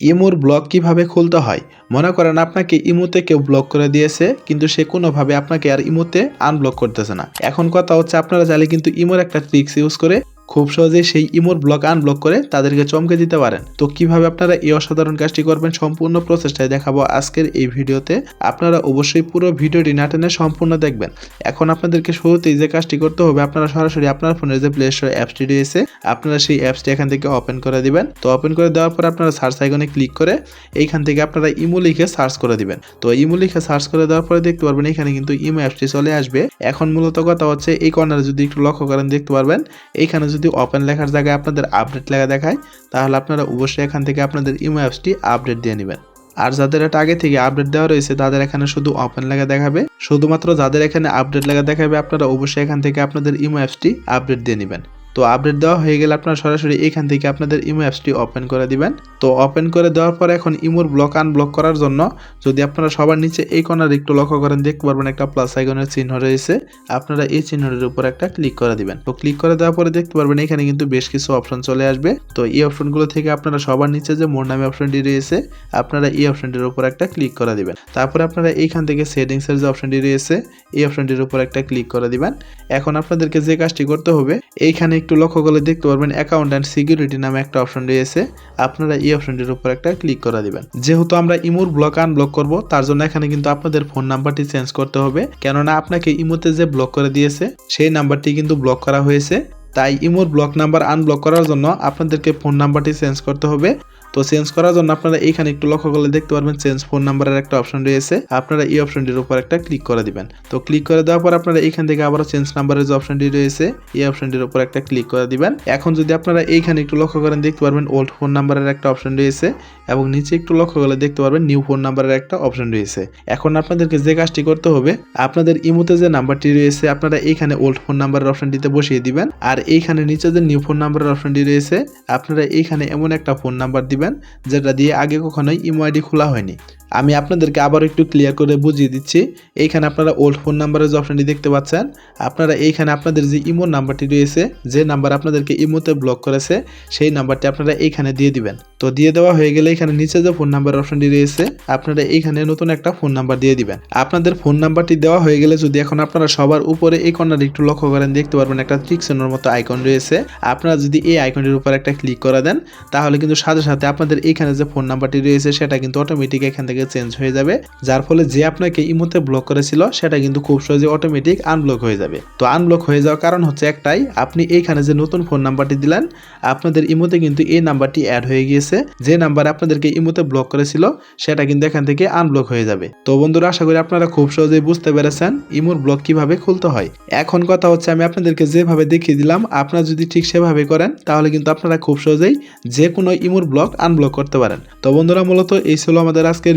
ইমোর block কীভাবে খুলতে হয়? মনে করেন আপনাকে ইমুতে কেউ ব্লক করে দিয়েছে, কিন্তু সে কোনোভাবে আপনাকে আর ইমোতে আনব্লক করতেছে না। এখন কথা হচ্ছে আপনারা চাইলে কিন্তু ইমোর একটা ট্রিক্স ইউজ করে খুব সহজেই সেই ইমোর ব্লক আনব্লক করে তাদেরকে চমকে দিতে পারেন। তো কীভাবে আপনারা এই অসাধারণ কাজটি করবেন সম্পূর্ণ প্রচেষ্টায় দেখাবো আজকের এই ভিডিওতে। আপনারা অবশ্যই পুরো ভিডিওটি না টেনে সম্পূর্ণ দেখবেন। এখন আপনাদেরকে শুরুতেই যে কাজটি করতে হবে, আপনারা সরাসরি আপনার ফোনের যে প্লে স্টোর অ্যাপসটি রয়েছে, আপনারা সেই অ্যাপসটি এখান থেকে ওপেন করে দিবেন। তো ওপেন করে দেওয়ার পর আপনারা সার্চ আইকনে ক্লিক করে এইখান থেকে আপনারা ইমো লিখে সার্চ করে দিবেন। তো ইমো লিখে সার্চ করে দেওয়ার পরে দেখতে পারবেন এখানে কিন্তু ইমো অ্যাপসটি চলে আসবে। এখন মূলত কথা হচ্ছে এই কর্নারে যদি একটু লক্ষ্য করেন দেখতে পারবেন, এইখানে যদি ওপেন লেখার জায়গায় আপনাদের আপডেট লেখা দেখায়, তাহলে আপনারা অবশ্যই এখান থেকে আপনাদের ইমো অ্যাপসটি আপডেট দিয়ে নেবেন। আর যাদের এটা আগে থেকে আপডেট দেওয়া রয়েছে, তাদের এখানে শুধু ওপেন লেখা দেখাবে। শুধুমাত্র যাদের এখানে আপডেট লেখা দেখাবে, আপনারা অবশ্যই এখান থেকে আপনাদের ইমো অ্যাপসটি আপডেট দিয়ে নেবেন। তো আপডেট দেওয়া হয়ে গেলে আপনারা সরাসরি এখান থেকে আপনাদের ইমো অ্যাপসটি ওপেন করে দিবেন। তো ওপেন করে দেওয়ার পর এখন ইমোর ব্লক আনব্লক করার জন্য যদি আপনারা সবার নিচে এই কর্নার একটু লক্ষ্য করেন, দেখতে পারবেন একটা প্লাস আইকনের চিহ্ন রয়েছে। আপনারা এই চিহ্নটির উপর একটা ক্লিক করে দিবেন। তো ক্লিক করে দেওয়ার পরে দেখতে পারবেন এখানে কিন্তু বেশ কিছু অপশন চলে আসবে। তো এই অপশনগুলো থেকে আপনারা সবার নিচে যে মোর নামে অপশনটি রয়েছে, আপনারা এই অপশনটির উপর একটা ক্লিক করে দিবেন। তারপরে আপনারা এইখান থেকে সেটিংসের যে অপশনটি রয়েছে, এই অপশনটির উপর একটা ক্লিক করে দিবেন। এখন আপনাদেরকে যে কাজটি করতে হবে, এইখানে একটু লক্ষ্য করলে দেখতে পারবেন অ্যাকাউন্ট অ্যান্ড সিকিউরিটি নামে একটা অপশন রয়েছে। আপনারা এই অপশনটির উপর একটা ক্লিক করে দিবেন। যেহেতু আমরা ইমোর ব্লক আনব্লক করব, তার জন্য এখানে কিন্তু আপনাদের ফোন নাম্বারটি চেঞ্জ করতে হবে। কেননা আপনাকে ইমোতে যে ব্লক করে দিয়েছে, সেই নাম্বারটি কিন্তু ব্লক করা হয়েছে। তাই ইমোর ব্লক নাম্বার আনব্লক করার জন্য আপনাদেরকে ফোন নাম্বারটি চেঞ্জ করতে হবে। তো চেঞ্জ করার জন্য আপনারা এখানে একটু লক্ষ্য করলে দেখতে পারবেন চেঞ্জ ফোন নাম্বারের একটা অপশন রয়েছে। আপনারা এই অপশনটির উপর একটা ক্লিক করে দিবেন। তো ক্লিক করে দেওয়ার পর আপনারা এখান থেকে আবারও চেঞ্জ নাম্বারের যে অপশনটি রয়েছে, এই অপশনটির উপর একটা ক্লিক করে দিবেন। এখন যদি আপনারা এইখানে একটু লক্ষ্য করেন, দেখতে পারবেন ওল্ড ফোন নাম্বারের একটা অপশন রয়েছে এবং নিচে একটু লক্ষ্য করলে দেখতে পারবেন নিউ ফোন নাম্বারের একটা অপশন রয়েছে। এখন আপনাদেরকে যে কাজটি করতে হবে, আপনাদের ইমোতে যে নাম্বারটি রয়েছে, আপনারা এইখানে ওল্ড ফোন নাম্বারের অপশনটিতে বসিয়ে দিবেন। আর এইখানে নিচে যে নিউ ফোন নাম্বারের অপশনটি রয়েছে, আপনারা এইখানে এমন একটা ফোন নাম্বার দিবেন যেটা দিয়ে আগে কখনোই ইমো আইডি খোলা হয়নি। আমি আপনাদেরকে আবার একটু ক্লিয়ার করে বুঝিয়ে দিচ্ছি। এইখানে আপনারা ওল্ড ফোন নাম্বারের যে অপশনটি দেখতে পাচ্ছেন, আপনারা এইখানে আপনাদের যে ইমো নাম্বারটি রয়েছে, যে নাম্বার আপনাদেরকে ইমোতে ব্লক করেছে, সেই নাম্বারটি আপনারা এইখানে দিয়ে দিবেন। তো দিয়ে দেওয়া হয়ে গেলে এখানে নিচে যে ফোন নাম্বার অপশনটি রয়েছে, আপনারা এইখানে নতুন একটা ফোন নাম্বার দিয়ে দিবেন। আপনাদের ফোন নাম্বারটি দেওয়া হয়ে গেলে যদি এখন আপনারা সবার উপরে এই কর্নার একটু লক্ষ্য করেন, দেখতে পারবেন একটা ট্রিক্সনের মতো আইকন রয়েছে। আপনারা যদি এই আইকনটির উপর একটা ক্লিক করে দেন, তাহলে কিন্তু সাথে সাথে আপনাদের এইখানে যে ফোন নাম্বারটি রয়েছে, সেটা কিন্তু অটোমেটিক এখান থেকে চেঞ্জ হয়ে যাবে, যার ফলে যে আপনাকে ইমোতে ব্লক করেছিল, সেটা কিন্তু খুব সহজে অটোমেটিক আনব্লক হয়ে যাবে। তো আনব্লক হয়ে যাওয়ার কারণ হচ্ছে একটাই, আপনি এইখানে যে নতুন ফোন নাম্বারটি দিলেন, আপনাদের ইমোতে কিন্তু এই নাম্বারটি অ্যাড হয়ে গিয়েছে। যে নাম্বার আপনাদেরকে ইমোতে ব্লক করেছিল, সেটা কিন্তু এখান থেকে আনব্লক হয়ে যাবে। তো বন্ধুরা, আশা করি আপনারা খুব সহজেই বুঝতে পেরেছেন ইমোর ব্লক কীভাবে খুলতে হয়। এখন কথা হচ্ছে, আমি আপনাদেরকে যেভাবে দেখিয়ে দিলাম, আপনারা যদি ঠিক সেভাবে করেন, তাহলে কিন্তু আপনারা খুব সহজেই যে কোনো ইমোর ব্লক আনব্লক করতে পারেন। তো বন্ধুরা, মূলত এই ছিল আমাদের আজকের